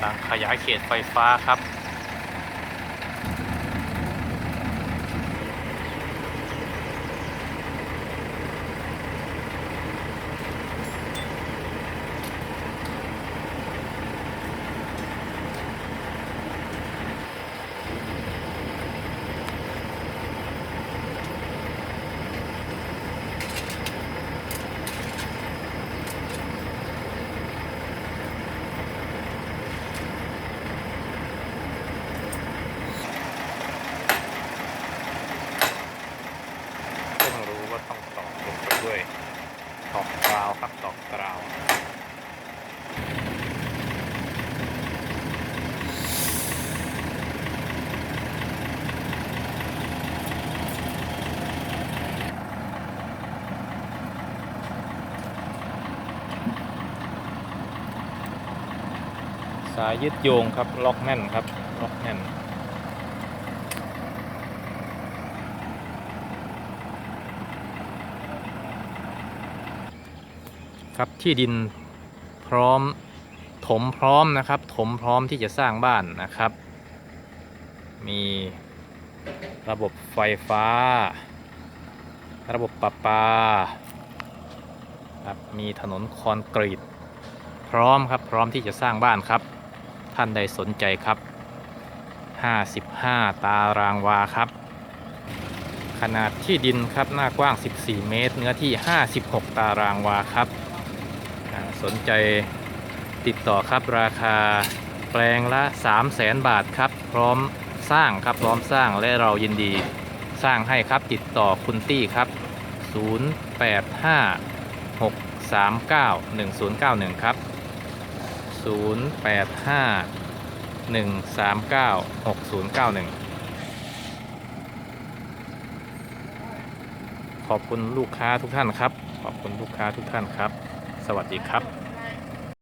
ำลังขยายเขตไฟฟ้าครับ เพิ่งรู้ว่าต้องตอกลงไปด้วย ตอกกราวครับตอกกราวสายยึดโยงครับ ล็อกแน่นครับ ล็อกแน่น ครับ ที่ดินพร้อมถมพร้อมนะครับ ถมพร้อมที่จะสร้างบ้านนะครับ มีระบบไฟฟ้า ระบบประปาครับมีถนนคอนกรีต พร้อมครับพร้อมที่จะสร้างบ้านครับ ท่านใดสนใจครับ 55 ตารางวาครับ ขนาดที่ดินครับหน้ากว้าง 14 เมตร เนื้อที่ 56 ตารางวาครับ สนใจติดต่อครับราคาแปลงละ 3 0 0แสนบาทครับ พร้อมสร้างครับพร้อมสร้างและเรายินดีสร้างให้ครับติดต่อคุณตี้ครับ 085 639 1091 ครับ 085 139 6091ขอบคุณลูกค้าทุกท่านครับ ขอบคุณลูกค้าทุกท่านครับ วัสดีครับ